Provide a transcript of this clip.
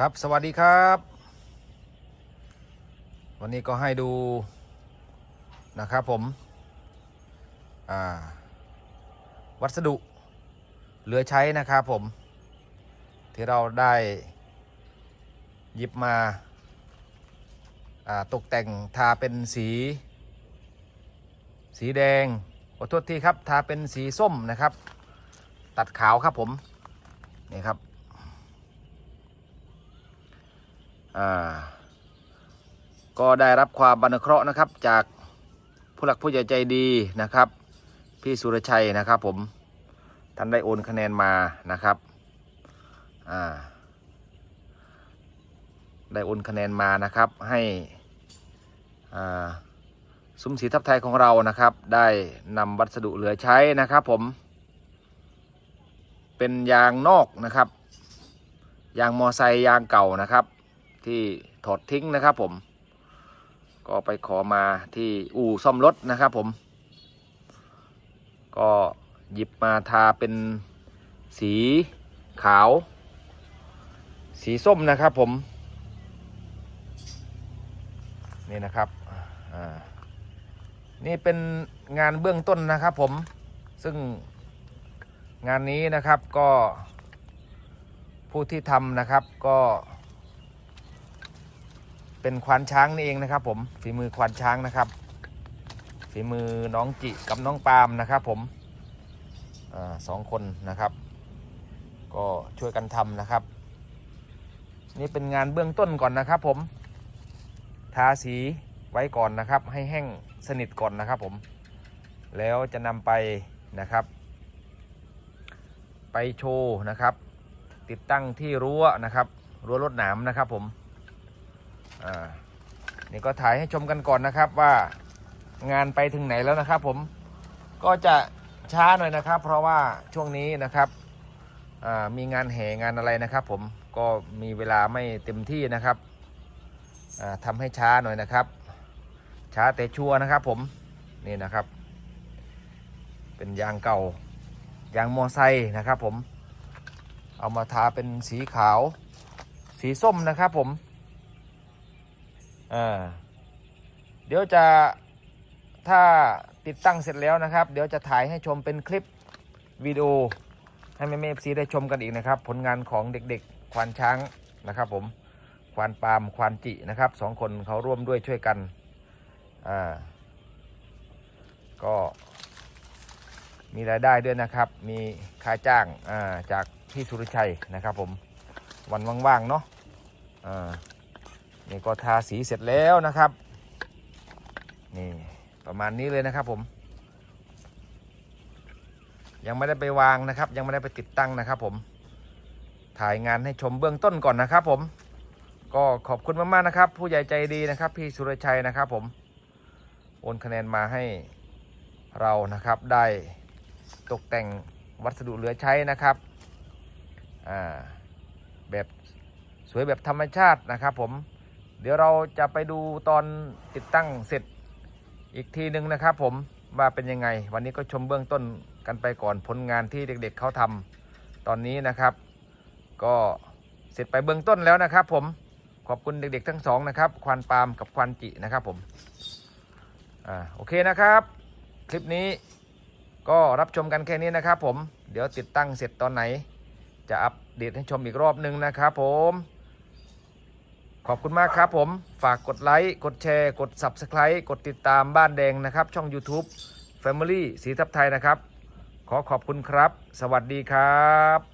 ครับ สวัสดีครับ วันนี้ก็ให้ดูนะครับผมวัสดุเหลือใช้นะครับผม ที่เราได้หยิบมาาตกแต่งทาเป็นสี สีแดงขอโทษทีครับ ทาเป็นสีส้มนะครับ ตัดขาวครับผม นี่ครับ อ่า ก็ได้รับความบันเคราะห์นะครับ จากผู้หลักผู้ใหญ่ใจดีนะครับ พี่สุรชัยนะครับผมท่านได้โอนคะแนนมานะครับได้โอนคะแนนมานะครับให้ซุ้มสีทับไทยของเรานะครับ ได้นำวัสดุเหลือใช้นะครับผม เป็นยางนอกนะครับ ยางมอไซค์ยางเก่านะครับ ที่ถอดทิ้งนะครับผม ก็ไปขอมาที่อู่ซ่อมรถนะครับผม ก็หยิบมาทาเป็นสีขาว สีส้มนะครับผม นี่นะครับอ่านี่เป็นงานเบื้องต้นนะครับผมซึ่งงานนี้นะครับก็ผู้ที่ทำนะครับก็ เป็นควานช้างนี่เองนะครับ ผมฝีมือควานช้างนะครับฝีมือน้องจิกับน้องปาล์มนะครับ ผมอสองคนนะครับ ก็ช่วยกันทำนะครับ นี่เป็นงานเบื้องต้นก่อนนะครับ ผมทาสีไว้ก่อนนะครับ ให้แห้งสนิทก่อนนะครับ ผมแล้วจะนำไปนะครับ ไปโชว์นะครับ ติดตั้งที่รั้วนะครับรั้วรถหนามนะครับ ผม อ่านี่ก็ถ่ายให้ชมกันก่อนนะครับว่างานไปถึงไหนแล้วนะครับ ผมก็จะช้าหน่อยนะครับ เพราะว่าช่วงนี้นะครับมีงานแห่งานอะไรนะครับ ผมก็มีเวลาไม่เต็มที่นะครับอ่าทำให้ช้าหน่อยนะครับ ช้าแต่ชัวนะครับ ผมนี่นะครับ เป็นยางเก่ายางมอไซค์นะครับ ผมเอามาทาเป็นสีขาว สีส้มนะครับ ผม อ่าเดี๋ยวจะถ้าติดตั้งเสร็จแล้วนะครับ เดี๋ยวจะถ่ายให้ชมเป็นคลิปวิดีโอให้แม่เอฟซีได้ชมกันอีกนะครับ ผลงานของเด็กๆ ควานช้างนะครับ ผมควานปามควานจินะครับสองคนเขาร่วมด้วยช่วยกันอ่าก็มีรายได้ด้วยนะครับ มีค่าจ้างอ่าจากพี่สุรชัยนะครับ ผมวันว่างๆเนาะอ่า นี่ก็ทาสีเสร็จแล้วนะครับ นี่ประมาณนี้เลยนะครับผม ยังไม่ได้ไปวางนะครับ ยังไม่ได้ไปติดตั้งนะครับ ผม ถ่ายงานให้ชมเบื้องต้นก่อนนะครับ ผม ก็ขอบคุณมากๆนะครับ ผู้ใหญ่ใจดีนะครับ พี่สุรชัยนะครับ ผมโอนคะแนนมาให้เรานะครับได้ตกแต่งวัสดุเหลือใช้นะครับอ่าแบบสวยแบบธรรมชาตินะครับผม เดี๋ยวเราจะไปดูตอนติดตั้งเสร็จอีกทีหนึ่งนะครับผมว่าเป็นยังไง วันนี้ก็ชมเบื้องต้นกันไปก่อนผลงานที่เด็กๆเขาทำตอนนี้นะครับ ก็เสร็จไปเบื้องต้นแล้วนะครับผมขอบคุณเด็กๆทั้งสองนะครับ ควานปาล์มกับควานจินะครับผมอ่าโอเคนะครับ คลิปนี้ก็รับชมกันแค่นี้นะครับผมเดี๋ยวติดตั้งเสร็จตอนไหน จะอัปเดตให้ชมอีกรอบหนึ่งนะครับผม ขอบคุณมากครับผม ฝากกดไลค์ กดแชร์ กด Subscribe กดติดตามบ้านแดงนะครับ ช่อง YouTube Family สีทับไทยนะครับ ขอขอบคุณครับ สวัสดีครับ